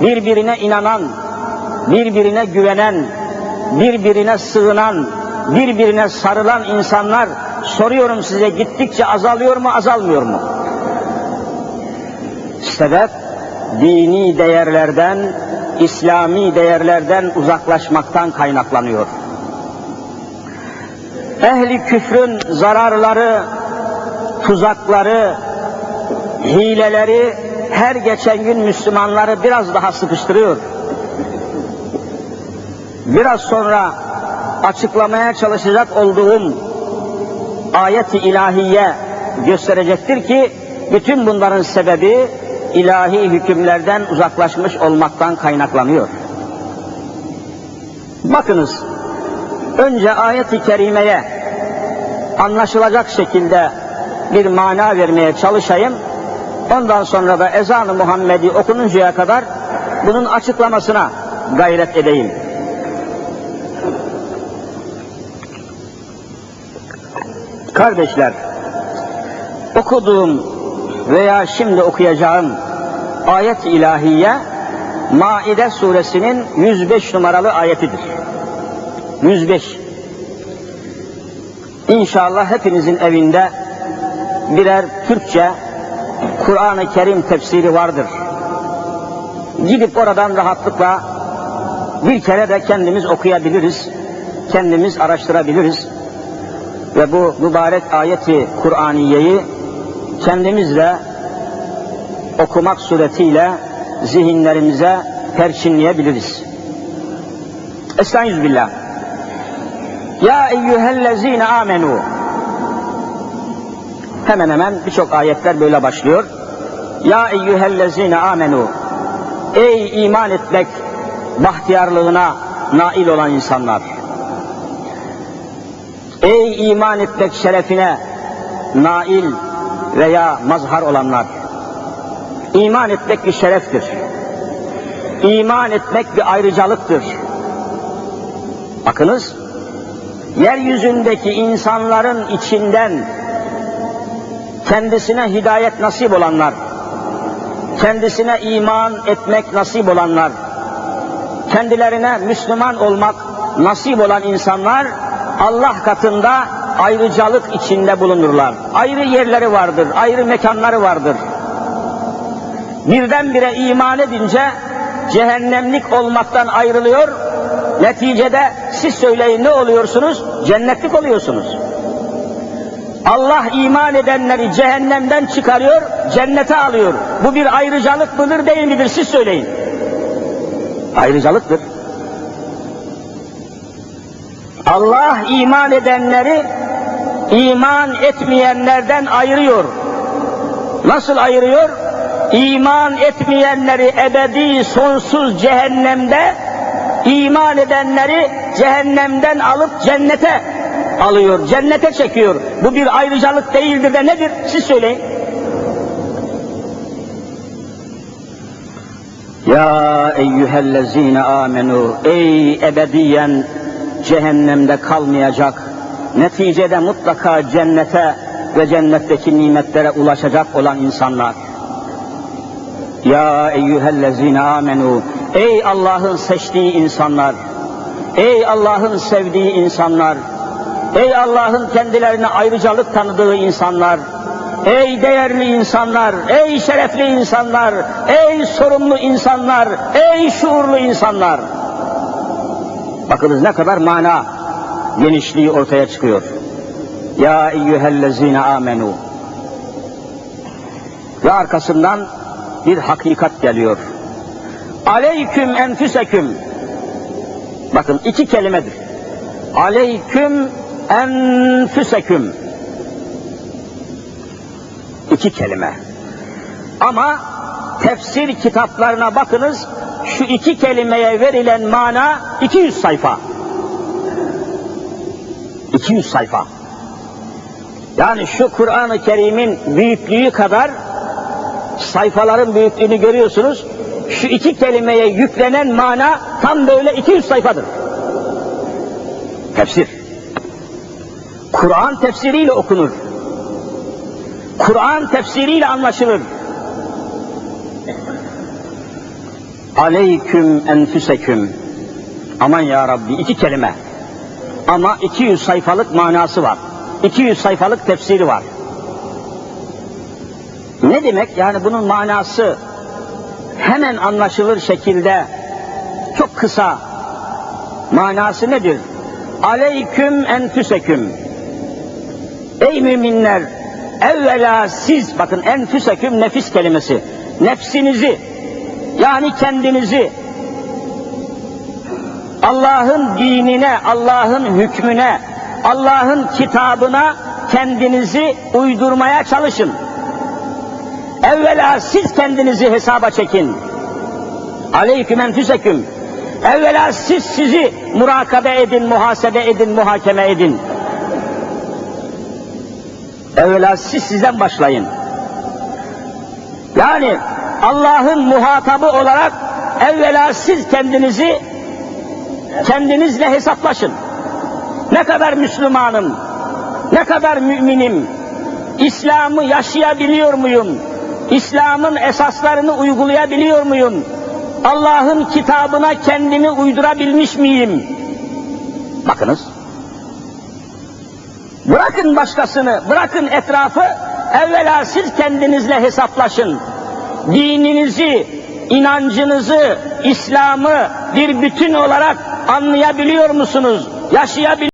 birbirine inanan, birbirine güvenen, birbirine sığınan, birbirine sarılan insanlar soruyorum size gittikçe azalıyor mu, azalmıyor mu? Sebep dini değerlerden, İslami değerlerden uzaklaşmaktan kaynaklanıyor. Ehli küfrün zararları, tuzakları, hileleri her geçen gün Müslümanları biraz daha sıkıştırıyor. Biraz sonra açıklamaya çalışacak olduğum ayet-i ilahiye gösterecektir ki bütün bunların sebebi ilahi hükümlerden uzaklaşmış olmaktan kaynaklanıyor. Bakınız, önce ayet-i kerimeye anlaşılacak şekilde bir mana vermeye çalışayım. Ondan sonra da ezan-ı Muhammedi okununcaya kadar bunun açıklamasına gayret edeyim. Kardeşler, okuduğum veya şimdi okuyacağım ayet ilahiye Maide suresinin 105 numaralı ayetidir. 105. İnşallah hepinizin evinde birer Türkçe Kur'an-ı Kerim tefsiri vardır. Gidip oradan rahatlıkla bir kere de kendimiz okuyabiliriz, kendimiz araştırabiliriz ve bu mübarek ayeti Kur'aniyeyi kendimizle okumak suretiyle zihinlerimize perçinleyebiliriz. Estağfirullah. Ya eyyühellezine amenu. Hemen hemen birçok ayetler böyle başlıyor. Ya eyyühellezine amenu. Ey iman etmek bahtiyarlığına nail olan insanlar. Ey iman etmek şerefine nail veya mazhar olanlar. İman etmek bir şereftir. İman etmek bir ayrıcalıktır. Bakınız, yeryüzündeki insanların içinden kendisine hidayet nasip olanlar, kendisine iman etmek nasip olanlar, kendilerine Müslüman olmak nasip olan insanlar Allah katında ayrıcalık içinde bulunurlar. Ayrı yerleri vardır, ayrı mekanları vardır. Birdenbire iman edince cehennemlik olmaktan ayrılıyor. Neticede siz söyleyin ne oluyorsunuz? Cennetlik oluyorsunuz. Allah iman edenleri cehennemden çıkarıyor, cennete alıyor. Bu bir ayrıcalık mıdır değil midir siz söyleyin. Ayrıcalıktır. Allah iman edenleri iman etmeyenlerden ayırıyor. Nasıl ayırıyor? İman etmeyenleri ebedi sonsuz cehennemde, iman edenleri cehennemden alıp cennete alıyor, cennete çekiyor. Bu bir ayrıcalık değildir de nedir? Siz söyleyin. Ya eyyühellezine amenu, ey ebediyen cehennemde kalmayacak, neticede mutlaka cennete ve cennetteki nimetlere ulaşacak olan insanlar. Ya eyyühellezine amenu, ey Allah'ın seçtiği insanlar, ey Allah'ın sevdiği insanlar, ey Allah'ın kendilerine ayrıcalık tanıdığı insanlar, ey değerli insanlar, ey şerefli insanlar, ey sorumlu insanlar, ey şuurlu insanlar. Bakınız ne kadar mana genişliği ortaya çıkıyor. Ya eyyühellezine amenu. Ve arkasından bir hakikat geliyor. Aleyküm enfüseküm. Bakın iki kelimedir. Aleyküm enfüseküm. İki kelime. Ama tefsir kitaplarına bakınız, şu iki kelimeye verilen mana 200 sayfa. 200 sayfa. Yani şu Kur'an-ı Kerim'in büyüklüğü kadar sayfaların büyüklüğünü görüyorsunuz. Şu iki kelimeye yüklenen mana tam böyle 200 sayfadır. Tefsir. Kur'an tefsiriyle okunur. Kur'an tefsiriyle anlaşılır. Aleyküm enfüseküm. Aman ya Rabbi iki kelime. Ama 200 sayfalık manası var. 200 sayfalık tefsiri var. Ne demek? Yani bunun manası hemen anlaşılır şekilde çok kısa manası nedir? Aleyküm enfüseküm. Ey müminler evvela siz bakın enfüseküm nefis kelimesi. Nefsinizi yani kendinizi Allah'ın dinine, Allah'ın hükmüne, Allah'ın kitabına kendinizi uydurmaya çalışın. Evvela siz kendinizi hesaba çekin. Aleyküm enfüseküm. Evvela siz sizi murakabe edin, muhasebe edin, muhakeme edin. Evvela siz sizden başlayın. Yani Allah'ın muhatabı olarak evvela siz kendinizi kendinizle hesaplaşın. Ne kadar Müslümanım, ne kadar müminim, İslam'ı yaşayabiliyor muyum? İslam'ın esaslarını uygulayabiliyor muyum? Allah'ın kitabına kendimi uydurabilmiş miyim? Bakınız. Bırakın başkasını, bırakın etrafı, evvela siz kendinizle hesaplaşın. Dininizi, inancınızı, İslam'ı bir bütün olarak anlayabiliyor musunuz? Yaşayabiliyor